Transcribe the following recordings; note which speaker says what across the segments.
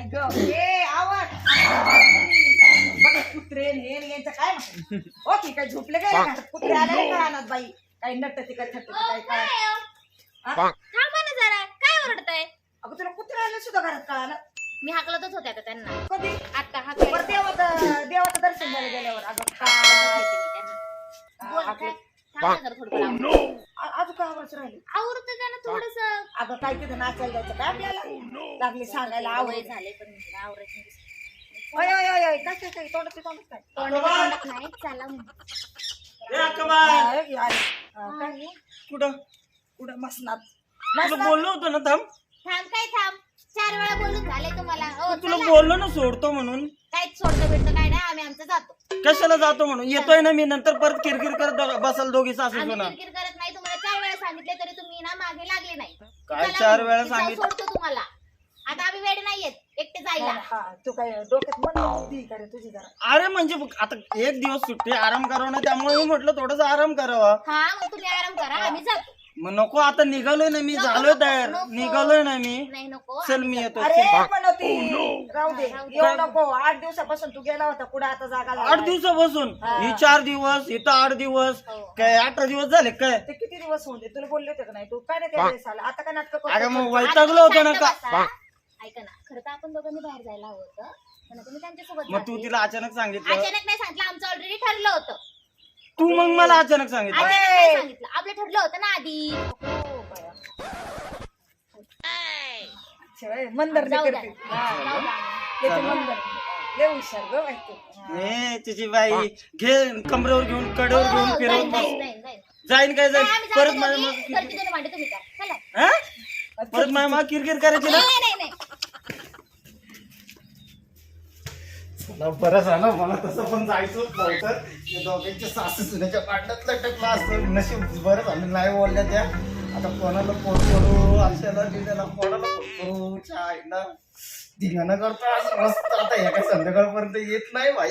Speaker 1: आई ग ए आवाज. बघा कुत्रे न हे न यांचं काय माहिती? ओ की काय झोपले काय कुत्रे आले का रानात बाई? काही नटते का थटते काय काय? हा?
Speaker 2: थांबा ना जरा. काय ओरडताय?
Speaker 1: अगं तुला कुत्रे आले सुद्धा घरात कळालं
Speaker 2: मी हाकलतच होते आता त्यांना.
Speaker 1: कधी?
Speaker 2: आता हाकलायचं
Speaker 1: देवाचं देवाचं दर्शन झालं गेल्यावर. अगं काय
Speaker 2: माहिती मी त्यांना. बोल काय? थांबा जरा थोडं त्यांना थोडस?
Speaker 1: अगं काय तिथं नाचायला जायचं काय आपल्याला? लागली सांगायला
Speaker 2: आवरे
Speaker 1: आवड
Speaker 2: झाले पण आवरायचं नाही.
Speaker 1: अय अय अय अय काय काय काय तोंडात ते तोंडात काय
Speaker 2: तोंडात तोंडात नाही चला म्हणून.
Speaker 3: ए अक्काबाई
Speaker 1: हा, हे आले. हा, काय?
Speaker 2: आणि
Speaker 3: कुठं?
Speaker 1: कुठं? मसनात.
Speaker 3: तुला बोललो होतो ना थांब.
Speaker 2: थांब काय थांब? चार वेळा बोलून झाले तुम्हाला. हो
Speaker 3: तुला
Speaker 2: चला.
Speaker 3: बोललो ना सोडतो म्हणून.
Speaker 2: काय सोडतं बिडतं काय नाही आम्ही आमचं जातो.
Speaker 3: कशाला जातो म्हणून? येतोय ना मी नंतर परत किरकिर करत बसाल दोघी सासू
Speaker 2: आम्ही
Speaker 3: सुना.
Speaker 2: किरकिर करत नाही सांगितले तरी तुम्ही ना मागे लागले नाही.
Speaker 3: काय
Speaker 2: चला,
Speaker 3: चार वेळा सांगितलं?
Speaker 2: सोडतो तुम्हाला. आता आम्ही वेळ नाहीयेत एकटे जायला.
Speaker 1: हा तू काय डोक्यात मन बुद्धी का रे तुझी जरा.
Speaker 3: अरे म्हणजे बघ, आता एक दिवस सुट्टी आराम करावं ना त्यामुळे मी म्हटलं थोडस आराम करावा.
Speaker 2: हा मग तुम्ही आराम करा आम्ही जातो.
Speaker 3: मग नको आता निघालोय ना मी झालोय तयार.
Speaker 2: नको.
Speaker 3: निघालोय ना मी.
Speaker 2: नाही नको.
Speaker 3: चल मी. येतो.
Speaker 1: अरे. म्हणती राहू दे. येऊ नको. आठ दिवसापासून तू गेला होता कुठे आता जागा
Speaker 3: आठ. दिवसापासून?
Speaker 1: हा.
Speaker 3: चार दिवस इथं आठ दिवस.
Speaker 2: हो.
Speaker 3: काय अठरा दिवस झाले काय?
Speaker 1: ते किती दिवस होऊन दे? तुला बोलले होते का नाही? तू काय नाही वेळेस आला आता काय नाटक
Speaker 3: अरे मग
Speaker 2: आता
Speaker 3: वैतागलो होतो ना का.
Speaker 2: ऐका ना खरं तर आपण दोघांनी बाहेर जायला हवं होतं. पण तुम्ही त्यांच्यासोबत
Speaker 3: मग तू
Speaker 2: जाते.
Speaker 3: तिला अचानक सांगितलं?
Speaker 2: अचानक नाही सांगितलं. आमचं ऑलरेडी ठरलं होतं.
Speaker 3: तू मग मला अचानक सांगितलं
Speaker 2: नाही सांगितलं आपलं ठरलं होतं ना आधी
Speaker 1: हो. अच्छा, मंदर
Speaker 2: जाऊ
Speaker 1: नाही
Speaker 2: द्या.
Speaker 1: करते हा,
Speaker 2: जाऊ द्या.
Speaker 1: याचं मंदर लय हुशार ग बाई तू हा.
Speaker 3: ए तिची बाई घे कमरेवर घेऊन कडेवर
Speaker 2: हो,
Speaker 3: घेऊन
Speaker 2: हो,
Speaker 3: फिरवून
Speaker 2: जाईन,
Speaker 3: काय
Speaker 2: नाही,
Speaker 3: जाईन
Speaker 2: आम्ही
Speaker 3: परत माझ्या. मग
Speaker 2: तुम्ही. चला.
Speaker 3: हा? परत माझ्या मग किरकिर करायची ना
Speaker 2: नाही, नाही, नाही, नाही.
Speaker 3: चला, बरं झालं मला तसं पण जायचं नव्हतं त्या दोघांच्या सासू सुनेच्या पाठ्यात लटकला असतं. नशीब बरं झालं नाही बोलल्या त्या. आता कोणाला फोन करू? अशाला दिल्याला कोणाला फोन करू? चायला धिंगाणं करतो आज मस्त. आता हे काय संध्याकाळपर्यंत येत नाही भाई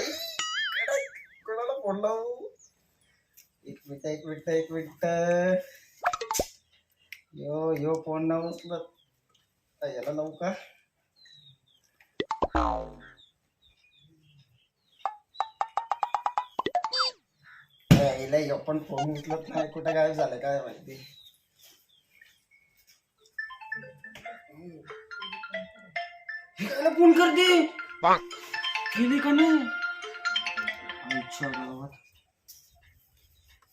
Speaker 3: कोणाला फोन लावू? एक मिनिट एक मिनिट एक मिनिट. यो यो फोन ना उचलत. आता याला लावू का? यायला पण फोन उचलत नाही. कुठं काय झालं काय माहिती? फोन करते गेली का नाही? गावात.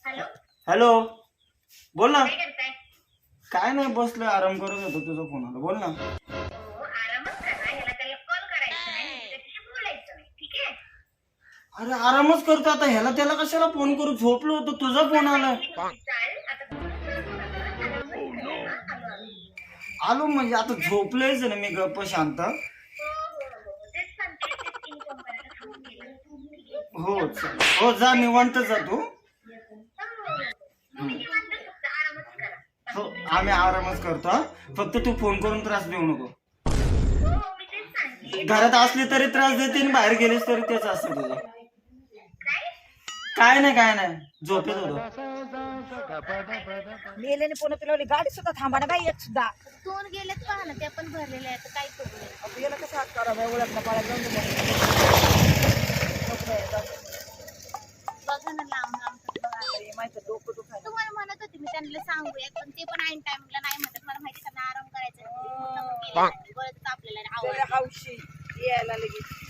Speaker 2: हॅलो
Speaker 3: हॅलो बोल ना.
Speaker 2: काय
Speaker 3: नाही बसलोय. आराम करत होतो तुझा फोन आला. बोल ना
Speaker 2: हो आरामच करा ह्याला त्याला कॉल करायचा नाही म्हणजे त्याच्याशी बोलायचं नाही ठीक आहे
Speaker 3: अरे आरामच करतो आता. ह्याला त्याला कशाला फोन करू? झोपलो होतो. तुझा फोन आला.
Speaker 2: आलो
Speaker 3: म्हणजे आता झोपलोयच ना मी गप्प शांत.
Speaker 2: हो हो हो
Speaker 3: जा निवांत जा तू. हो आम्ही आरामच करतो हा. फक्त तू फोन करून त्रास देऊ नको. घरात असली तरी त्रास देते आणि बाहेर गेलीस तरी तेच असतं तुझं.
Speaker 2: काय
Speaker 3: नाही काय नाही. झोपेत होतो.
Speaker 1: मेल्याने पुन्हा तुला गाडी सुद्धा थांबा ना बाई एक सुद्धा.
Speaker 2: दोन गेलेत पहा ना ते पण भरलेले आहेत काय करू
Speaker 1: आता याला कसं हात करावं? ओळख ना पाळा जाऊन दे. मग. नको बाई, जाऊ दे.
Speaker 2: बघा ना लांब लांब कसं बघा.
Speaker 1: माहिती आहे, डोकं दुखायला.
Speaker 2: तुम्हाला म्हणत होते मी त्यांना सांगूया पण ते पण ऐन टाइमला नाही म्हणत. मला माहिती त्यांना आराम करायचा आहे.
Speaker 1: त्याला हौशी. यायला लगेच.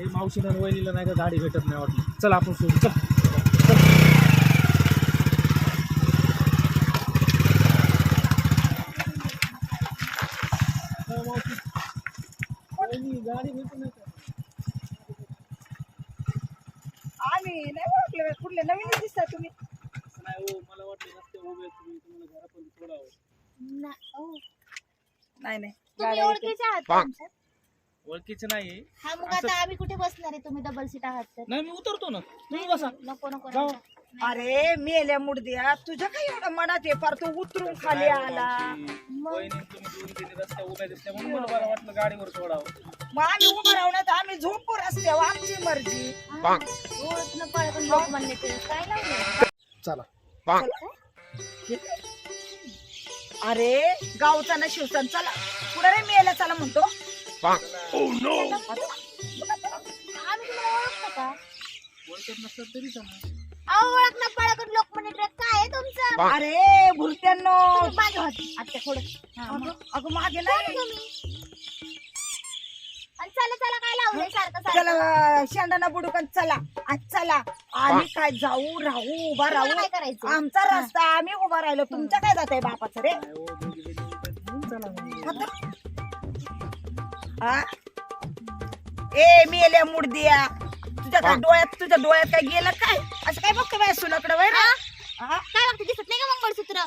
Speaker 4: अरे मावशीनं वहिनीला नाही का गाडी भेटत नाही वाटलं. चल आपण सोडू. चल. हो, गाडी भेटत नाही का?
Speaker 1: आम्ही नाही ओळखले कुठले? नवीन दिसता तुम्ही.
Speaker 4: नाही हो मला वाटलं रस्ते उभे आहेत तुम्ही तुम्हाला घरापर्यंत सोडावं.
Speaker 2: ना- ओ,
Speaker 1: नाही नाही. गाड्या
Speaker 2: आहात?
Speaker 4: ओळखीचं नाही
Speaker 2: हा मग आता आम्ही कुठे बसणार आहे? तुम्ही डबल सीट आहात तर.
Speaker 4: नाही मी उतरतो ना. तुम्ही बसा.
Speaker 2: नको नको
Speaker 4: जाऊ.
Speaker 2: नको.
Speaker 1: अरे मेल्या मुडद्या. तुझ्या काय एवढं मनात आहे? फार तू उतरून खाली आला.
Speaker 4: वहिनी तुम्ही दोन तीन रस्त्या उभ्या दिसल्या म्हणून मला बरं वाटलं गाडीवर सोडावं.
Speaker 1: मग आम्ही उभं राहण्यात आम्ही झोपू रस्त्यावर आमची मर्जी.
Speaker 2: हा, ओळखणं पळकन लोक म्हणले ते. काय लावलं
Speaker 4: चला.
Speaker 1: चला. अरे गावचा ना शिवसन चला. पुढे रे मेला चला म्हणतो?
Speaker 2: आम्ही तुम्हाला ओळखतो का
Speaker 4: ओळखत नसलं तरी चालेल.
Speaker 2: अहो ओळख ना पळकून लोकमनी ट्रक काय आहे तुमचं
Speaker 1: अरे भुलट्यांनो
Speaker 2: तुम्ही मागे होते आता थोडं हा, मग.
Speaker 1: अगं मागे
Speaker 2: कोण
Speaker 1: नाही.
Speaker 2: तुम्ही आणि चला चला काय लावलंय सारखं सारखं?
Speaker 1: चला शेंडाना बुडूकन चला. आज चला आम्ही काय जाऊ राहू उभा
Speaker 2: तुम्हाला
Speaker 1: राहू?
Speaker 2: काय करायचं
Speaker 1: आमचा रस्ता आम्ही उभा राहिलो. तुमचं काय जात आहे बापाचं रे?
Speaker 4: दोघी
Speaker 1: हा? ए मेल्या मुडदिया. तुझ्या काय डोळ्यात तुझ्या डोळ्यात काय गेलं काय? असं काय बघतो बाय सुनाकडे वय ना हा?
Speaker 2: काय बघते? दिसत नाही का मंगळसूत्र?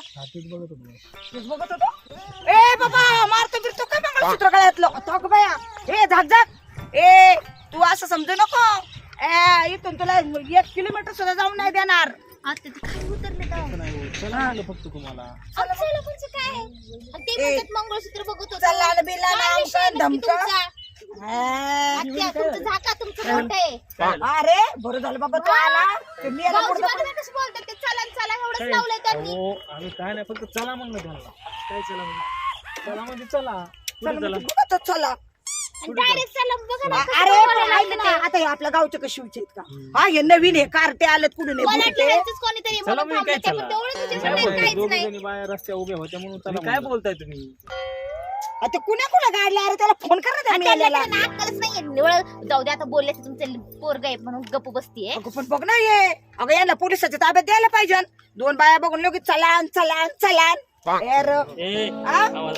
Speaker 3: तेच बघत होतो
Speaker 1: ए बाबा मारतो बिरतो काय मंगळसूत्र गळ्यातलं? तो का बाया. ए झाक झाक. ए तू असं समजू नको. ए इथून तुला एक किलोमीटर सुद्धा जाऊन नाही देणार.
Speaker 2: आता ते काय
Speaker 4: होत. चला म्हणलं फक्त तुम्हाला.
Speaker 2: आमच्या लोकांचं काय आहे? आणि ते
Speaker 1: ए,
Speaker 2: म्हणतात मंगळसूत्र बघत होतो.
Speaker 1: चला न बिला न
Speaker 2: काय विषय
Speaker 1: आमचं
Speaker 2: नक्की
Speaker 1: धमकं.
Speaker 2: तुमचा?
Speaker 1: हा.
Speaker 2: आत्या, तुमचं झाका तुमचं मोठं आहे.
Speaker 1: अरे बरं झालं बाबा तू आला. ते मी याला
Speaker 2: भाऊजी
Speaker 1: पुढं-
Speaker 2: बघा ना कसं बोलतात. ते चला न चला एवढंच लावलंय त्यांनी.
Speaker 4: अहो आम्ही काय नाही फक्त चला म्हणलं त्यांना. काय चला म्हणजे चला म्हणजे चला.
Speaker 1: चल
Speaker 4: कुठे चला
Speaker 1: म्हणजे चला.
Speaker 2: बघा
Speaker 1: अरे ऐक ना. आता हे आपल्या गावचे कसे आहेत का? हा हे नवीन हे कारटे आलेत कुठून हे
Speaker 2: कोणीतरी
Speaker 4: चला
Speaker 2: म्हणून
Speaker 4: काय
Speaker 2: थांबलं ते, पण
Speaker 4: चला.
Speaker 2: तेवढं तुझ्या
Speaker 4: काय बोलताय?
Speaker 2: काहीच
Speaker 4: दोघी
Speaker 2: नाही.
Speaker 4: जणी बाया रस्त्या उभ्या होत्या म्हणून चला काय बोलताय तुम्ही?
Speaker 1: आता कुण्या कुणा गाडल्या अरे त्याला फोन कर ना त्या
Speaker 2: आणि त्यांना
Speaker 1: मेल्याला.
Speaker 2: तर नाक्कलच नाहीये. निवळ जाऊ दे आता बोलले तुमचं पोरग आहे म्हणून गप्प बसतीये.
Speaker 1: अगं पण बघ ना ये अगं यांना पोलिसाच्या ताब्यात द्यायला पाहिजे. दोन बाया बघून लगेच चलान चलान चलान?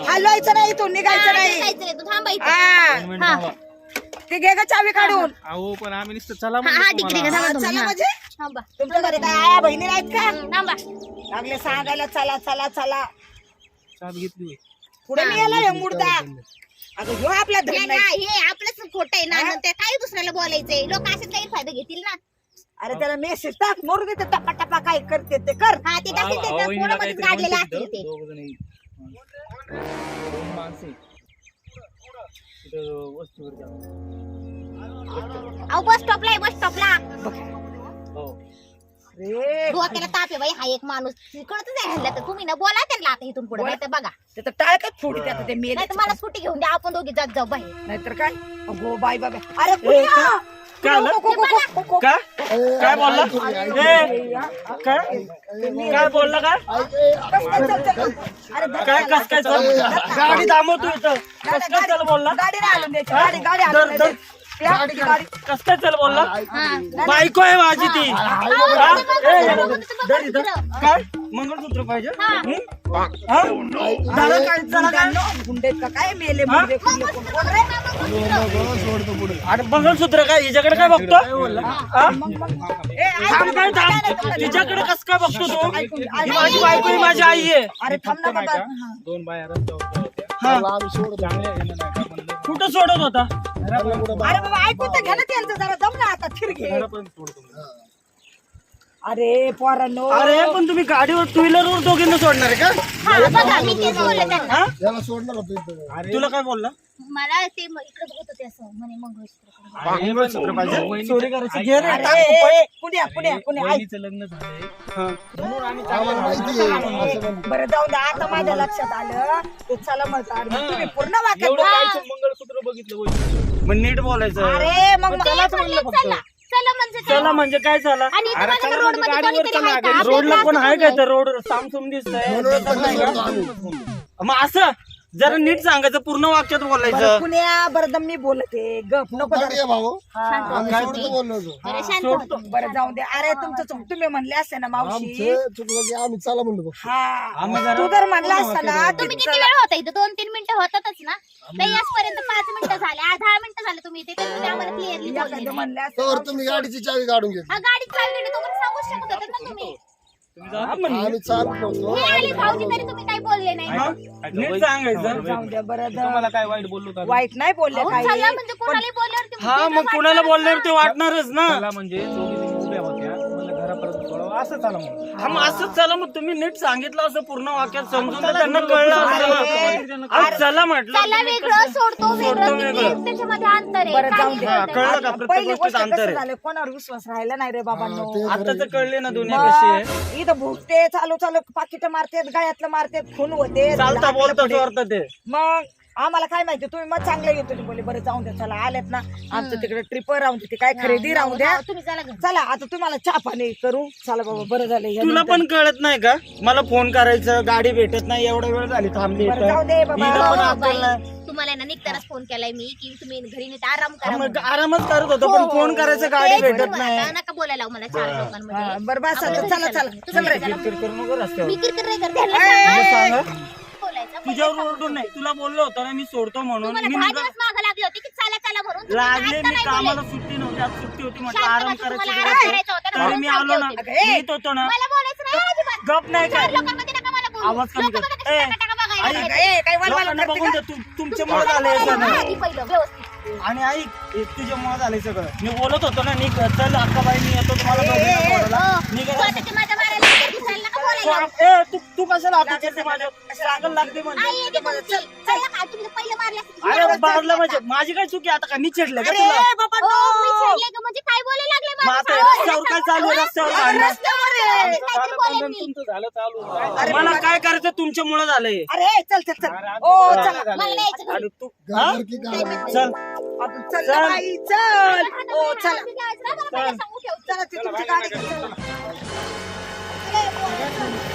Speaker 1: हलवायचं नाही इथून निघायचं नाही.
Speaker 2: तू थांबायचं
Speaker 1: हा.
Speaker 2: हा.
Speaker 1: ते घे ग चावी काढून.
Speaker 4: अहो पण आम्ही नुसतं चला
Speaker 2: हा, हा,
Speaker 4: म्हणलं
Speaker 2: ठीक आहे,
Speaker 4: तुम्हाला.
Speaker 2: थांबा
Speaker 1: हा,
Speaker 2: तुम्ही,
Speaker 1: चला
Speaker 2: हा.
Speaker 1: म्हणजे?
Speaker 2: थांबा.
Speaker 1: तुमच्या घरी काय आया बहिणी नाहीत का?
Speaker 2: थांबा.
Speaker 1: लागले सांगायला चला चला चला.
Speaker 4: चावी घेतली होय.
Speaker 1: पुढे मी याला हे मुर्दा. अगं ह्यो आपला धन नाही
Speaker 2: हे आपलंच खोट आहे ना नंतर काय दुसऱ्याला बोलायचंय. लोक असे काही फायदा घेतील ना.
Speaker 1: अरे त्याला मेसेज टाक मोरू दे ते टपा टपा काय करते ते कर.
Speaker 2: हा ते टाकतील ते
Speaker 4: अहो,
Speaker 2: काढलेले असतील ते. बस स्टॉपला आहे बस स्टॉपला
Speaker 4: हो.
Speaker 1: रे
Speaker 2: डोक्याला ताप आहे बाई हा एक माणूस. ह्याला तर तुम्ही ना बोला त्यांना आता इथून पुढे नाही तर बघा.
Speaker 1: ते तर टाळकच फोडी ते मेले.
Speaker 2: नाही तर मला स्कूटी घेऊन द्या आपण दोघी जात जाऊ बाई.
Speaker 1: नाहीतर काय? अगो बाय बाबा अरे
Speaker 4: आलं?
Speaker 1: को-
Speaker 4: काय बोलला? काय? काय बोलला काय?
Speaker 1: कस काय
Speaker 4: कस काय चाल गाडी थांबवतो इथं. कस काय चाल बोलला? कस काय चाल बोलला? बायको आहे माझी ती. काय? मंगळसूत्र पाहिजे? झालं काय झालं काय?
Speaker 1: गुंडे का काय मेले मुंडे? कुठले कोण कोण रे
Speaker 4: अरे मंगळसूत्र काय हिच्याकडे काय बघतो? हा?
Speaker 1: ए,
Speaker 4: थांब काय तिच्याकडे कस काय बघतो तू?
Speaker 1: ऐकून-
Speaker 4: ही
Speaker 1: ऐकून-
Speaker 4: माझी बायको ही माझी आई आहे.
Speaker 1: अरे थांब ना बाबा.
Speaker 4: दोन बाया रस्त्यावर होत्या.
Speaker 3: तेव्हा आम्ही सोडत. होतो.
Speaker 4: कुठं सोडत होता?
Speaker 1: अरे बाबा ऐकून तर घ्या ना त्यांचं जरा. जम ना आता घे.
Speaker 4: सोडतो मी.
Speaker 1: अरे पोरांनो.
Speaker 4: अरे पण तुम्ही गाडीवर टू व्हीलर वर दोघींना सोडणार आहे का?
Speaker 2: हा बघा मी तेच बोलले त्यांना.
Speaker 4: हा?
Speaker 3: याला सोडणार होतो इथं.
Speaker 4: तुला काय बोलला?
Speaker 2: मला ते म- इकडे बघत होते असं म्हणे मंगळसूत्र
Speaker 4: चोरी करायची घे रे,
Speaker 1: अरे
Speaker 4: टाक.
Speaker 1: ए, ए, पुण्या पुण्या पुण्या ऐक
Speaker 4: वहिनीचं लग्न झालंय. हा.
Speaker 3: आम्हाला माहिती आहे असं पण
Speaker 1: बरं जाऊ दे आता माझ्या लक्षात आलं. ते चला म्हणतात मग. तुम्ही पूर्ण वाक्यात
Speaker 4: एवढं
Speaker 1: बोला.
Speaker 4: काय मंगळसूत्र बघितलं मग नीट बोलायचं.
Speaker 1: अरे मग
Speaker 4: मग त्यालाच म्हणलं फक्त.
Speaker 2: चला म्हणजे. चला
Speaker 4: म्हणजे काय झालं?
Speaker 2: आणि इथं
Speaker 4: अरे
Speaker 2: माझ्या
Speaker 4: चला
Speaker 2: रोड
Speaker 4: म्हणजे
Speaker 2: मध्ये
Speaker 4: गाडीवर
Speaker 2: कोणीतरी
Speaker 4: चला
Speaker 2: आहे का?
Speaker 4: रोडला
Speaker 2: आपल्या
Speaker 4: कोण आहे का तर? रोड सामसूम दिसतंय.
Speaker 3: म्हणूनच? आम्ही.
Speaker 4: मग असं जरा नीट सांगायचं पूर्ण वाक्यात
Speaker 1: बरं
Speaker 4: बोलायचं
Speaker 1: पुण्या बरं दम मी बोलते. गप नको.
Speaker 3: ये भाऊ. आम्ही. सोडतो बोललो होतो.
Speaker 2: बरं, शांत.
Speaker 1: बरं जाऊ दे. अरे तुमचं चूक तुम्ही म्हणले असते ना मावशी?
Speaker 3: आमचं चुकलं की आम्ही चला म्हणलो बघ
Speaker 1: हा.
Speaker 4: आम्ही जरा-
Speaker 1: तू जर म्हणला असता ना
Speaker 2: तुम्ही किती वेळ होता इथं? दोन तीन मिनिटं होतातच ना. नाही आजपर्यंत पाच तुम्ही तर तुम्ही आम्हाला क्लिअरली बोलले नाही.
Speaker 3: तर तुम्ही गाडीची चावी काढून घेतली
Speaker 2: हा गाडी चालली सांगू शकत होते ना तुम्ही.
Speaker 4: हा,
Speaker 3: आम्ही चालत नव्हतो
Speaker 2: हे आले भाऊजी तरी तुम्ही काही बोलले नाही.
Speaker 4: हा? नीट सांगायचं.
Speaker 1: जाऊ द्या बरं द-
Speaker 4: तुम्हाला काय वाईट बोललो का
Speaker 1: वाईट नाही बोलले
Speaker 2: अहो,
Speaker 1: काही.
Speaker 2: चला म्हणजे कोणालाही बोलल्यावर ते
Speaker 4: हा मग कुणाला बोलल्यावर. ते वाटणारच ना. म्हणजे घरापर्यंत सोडावं असं चला मग.
Speaker 3: हा मग असंच चला मग. तुम्ही नीट सांगितलं असं पूर्ण वाक्यात समजून तर त्यांना कळलं अहो, चला म्हटलं
Speaker 2: चला
Speaker 3: तुम्ही
Speaker 2: वेगळं
Speaker 3: कसं-
Speaker 2: सोडतो वेगळं
Speaker 3: सोडतो
Speaker 2: किती
Speaker 3: वेगळं.
Speaker 2: त्याच्यामध्ये अंतर आहे.
Speaker 1: बरं, जाऊ
Speaker 2: काही
Speaker 1: दे.
Speaker 3: हा,
Speaker 2: अंतर
Speaker 3: कळलं. का प्रत्येक
Speaker 1: पहिली
Speaker 3: गोष्टीत
Speaker 1: गोष्ट
Speaker 3: अंतर
Speaker 1: कसं
Speaker 3: आहे?
Speaker 1: झालं? कोणावर विश्वास राहिला नाही रे बाबांनो?
Speaker 3: आता तर कळले ना दुनिया कशी आहे
Speaker 1: मग इथं भुकते चालू चालू पाकिट मारतेत गळ्यातलं मारतेत खून होते
Speaker 3: चालता बोलता ते.
Speaker 1: मग आम्हाला काय माहिती तुम्ही मग चांगलं येतो तुम्ही बोले बरं जाऊन द्या चला आलेत ना आमचं तिकडे ट्रिप राहून तिथे काय खरेदी राहून द्या
Speaker 2: हा, तुम्ही चला घरी.
Speaker 1: चला आता तुम्हाला चहा पाणी करू चला बाबा बरं झालं या
Speaker 3: तुला. पण कळत नाही का मला फोन करायचं गाडी भेटत नाही एवढा वेळ झाली थांबली
Speaker 1: बरं. जाऊ दे बाबा.
Speaker 3: इथं पण
Speaker 2: हो,
Speaker 3: अक्कल नाही.
Speaker 2: तुम्हाला ना निघतानाच फोन केलाय मी की तुम्ही घरी नीट आराम करा
Speaker 3: मग. आरामच करत होतो
Speaker 2: हो,
Speaker 3: पण फोन
Speaker 2: हो.
Speaker 3: करायचं गाडी
Speaker 2: तेच
Speaker 3: भेटत
Speaker 2: तुम्हाला
Speaker 3: नाही
Speaker 2: आता नका बोलायला हो मला चार
Speaker 1: हा,
Speaker 2: लोकांमध्ये
Speaker 1: बरं बस आता चला चला
Speaker 2: चला.
Speaker 1: चल रे
Speaker 3: किरकिर करू नको रस्त्यावर
Speaker 2: मी किरकिर नाही करते ह्याला
Speaker 1: ए,
Speaker 2: सांगा.
Speaker 3: तुझ्यावर ओरडून नाही तुला बोललो होतो ना मी सोडतो म्हणून
Speaker 2: तुम्हाला
Speaker 3: मी
Speaker 2: दहा
Speaker 3: निघालो.
Speaker 2: दिवस मागं लागले होते की चला चला म्हणून तुम्ही
Speaker 3: लागले
Speaker 2: आता
Speaker 3: मी
Speaker 2: नाही
Speaker 3: कामाला. सुट्टी नव्हती आज सुट्टी होती म्हटलं
Speaker 2: शांत
Speaker 3: आराम जरा.
Speaker 2: आराम करायचा होता ना,
Speaker 3: तरी
Speaker 2: म्हणून
Speaker 3: मी आलो ना
Speaker 1: होते.
Speaker 3: येत होतो ना
Speaker 2: मला बोलायचं नाही अजिबात.
Speaker 3: गप नाही
Speaker 2: चार
Speaker 3: काय
Speaker 2: लोकांमध्ये नका मला बोलू.
Speaker 3: आवाज कमी कर. ए,
Speaker 2: बघायला. लागले.
Speaker 1: ए,
Speaker 3: लोकांना
Speaker 1: करते
Speaker 3: बघून
Speaker 1: का?
Speaker 3: तर तू- तुमच्यामुळे झालंय सगळं
Speaker 2: आधी पहिलं व्यवस्थित.
Speaker 3: आणि ऐक हे तुझ्यामुळे झालंय सगळं मी बोलत होतो ना निघ चल अक्काबाई मी येतो तुम्हाला दोघींना सोडायला. निघा
Speaker 2: तू आता ते माझ्या मारायला लागले, दिसायला नका बोलायला.
Speaker 3: ए तू तू कशाला हात उचलते माझ्या लागते म्हणजे? अरे बाजला. म्हणजे? माझी काय चुकी? आता का मी चिडले का
Speaker 1: अरे
Speaker 3: तुला?
Speaker 1: बाबा
Speaker 2: म्हणजे
Speaker 3: मग आता? रस्त्यावर काय चालू आहे? रस्त्यावर भांडण
Speaker 1: आहे.
Speaker 4: तुमचं झालं चालू. काय
Speaker 3: मला काय करायचं तुमच्यामुळे झालंय?
Speaker 1: अरे चल चल चल. ओ चला.
Speaker 3: अरे तू? चल
Speaker 1: आपण चल ना बाई चल. ओ चला. चला. ती तुमची गाडी घेऊन चला.
Speaker 2: चला, बोलायचं.